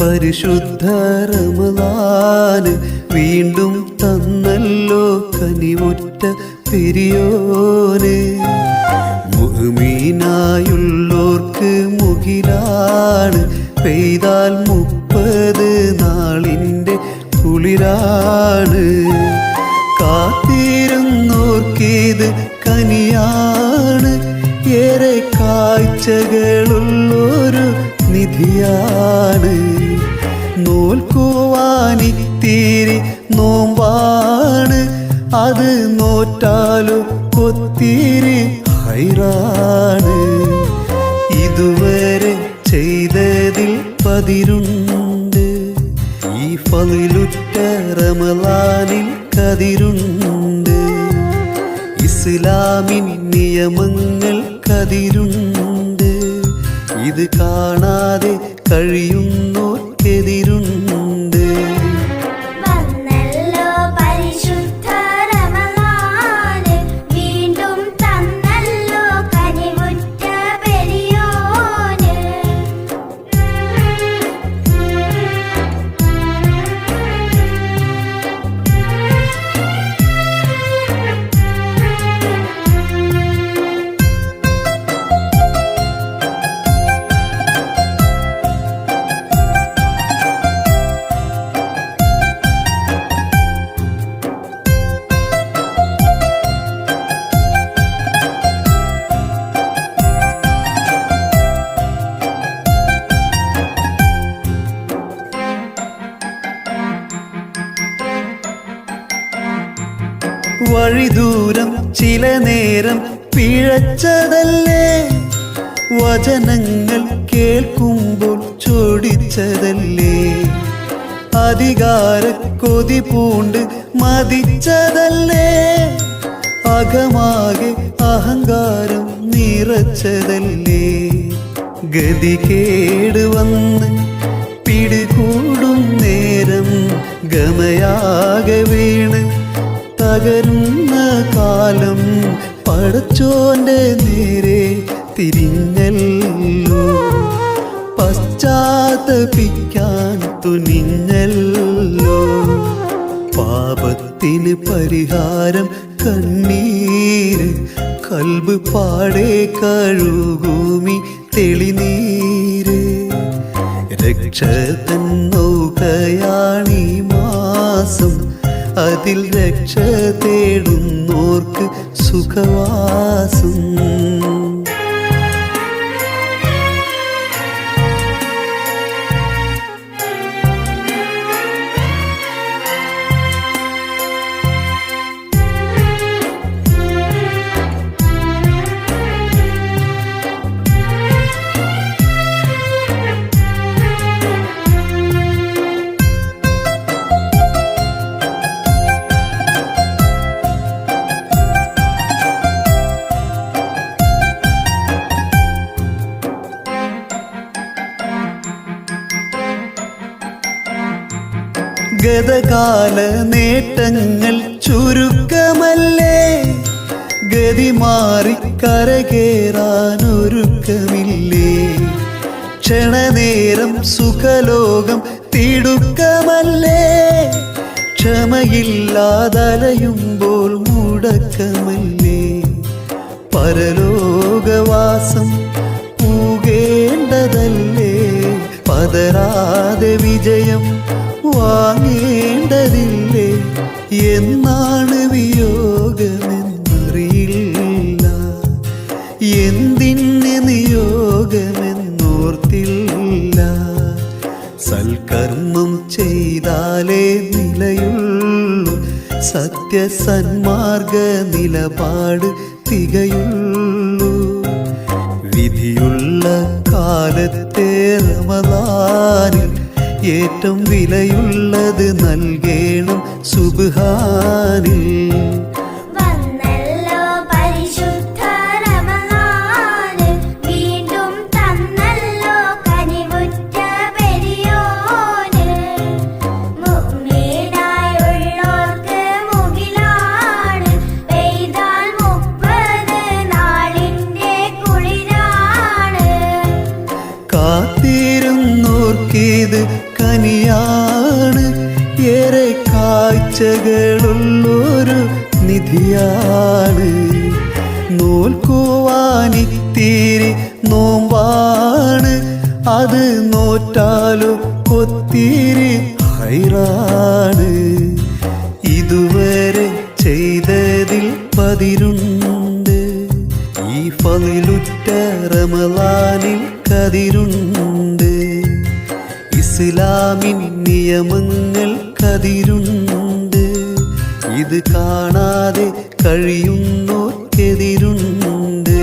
പരിശുദ്ധ റമദാന് വീണ്ടും തന്നല്ലോ കനിവുറ്റ പെരിയോന്. മുഹ്മീനായുള്ളോർക്ക് മുകിലാണ് പെയ്താൽ മുപ്പത് നാളിന്റെ കുളിരാണ്. കാത്തിരുന്നോർക്കേത് കനിയാണ് ഏറെ കാഴ്ചകളുള്ളൊരു അത് നോറ്റാലും ഒത്തിരി ഹൈറാണ്. ഇതുവരെ ചെയ്തതിൽ പതിരുണ്ട്. ഈ ഫലിലുറ്റ റമലാനിൽ കതിരുണ്ട്. ഇസ്ലാമിൻ നിയമങ്ങൾ കതിരുണ്ട്. ഇത് കാണാതെ കഴിയുന്നോർക്കെതിരുണ്ട് വഴിദൂരം ചില നേരം പിഴച്ചതല്ലേ? വചനങ്ങൾ കേൾക്കുമ്പോൾ ചോടിച്ചതല്ലേ അധികാര കൊതി പൂണ്ട് മതിച്ചതല്ലേ? അകമാകെ അഹങ്കാരം നിറച്ചതല്ലേ? ഗതി കേടുവന്ന് പടച്ചോന്റെ നേരെ തിരിഞ്ഞല്ലോ. പശ്ചാത്തപിക്കാൻ തുനിഞ്ഞല്ലോ. പാപത്തിന് പരിഹാരം കണ്ണീര് കൽബ് പാടെ കഴുകൂമി തെളിനീര്. രക്ഷ തന്നൗകയാണീ മാസം അതിൽ രക്ഷ തേടുന്നോർക്ക് സുഖവാസം. ഗതകാല നേട്ടങ്ങൾ ചുരുക്കമല്ലേ? ഗതി മാറി കരകേറാനൊരുക്കമില്ലേ? ക്ഷണനേരം സുഖലോകം തിടുക്കമല്ലേ? ക്ഷമയില്ലാതലയുമ്പോൾ മുടക്കമല്ലേ? പരലോകവാസം പൂകേണ്ടതല്ലേ പതരാതെ വിജയം വാങ്ങേണ്ടതില്ലേ? എന്നാണ് വിയോഗമെന്നറിയില്ല. എന്തിന് നിയോഗമെന്നോർത്തില്ല. സൽക്കർമ്മം ചെയ്താലേ നിലയുള്ളൂ. സത്യസന്മാർഗ നിലപാട് തികയുള്ളൂ. വിധിയുള്ള കാലത്തെ റമദാനിൽ ഏറ്റവും വിലയുള്ളത് നൽകേണം സുബാനിൽ കാത്തിരുന്നോർക്കിത് കനി നിധിയാണ് ഏറെ കാഴ്ചകളുള്ളൊരു നിധിയാണ്. നോൽക്കുവാനിത്തിരി നോമ്പാണ്. അത് നോറ്റാലും ഒത്തിരി ഹൈറാണ്. ഇതുവരെ ചെയ്തതിൽ പതിരുണ്ട്. ഈ ഫലിലുറ്റ റമലാനിൽ കതിരുണ്ട്. ഇസ്ലാമിൻ നിയമങ്ങൾ കതിരുണ്ട്. ഇത് കാണാതെ കഴിയുന്നോർക്കെതിരുണ്ട്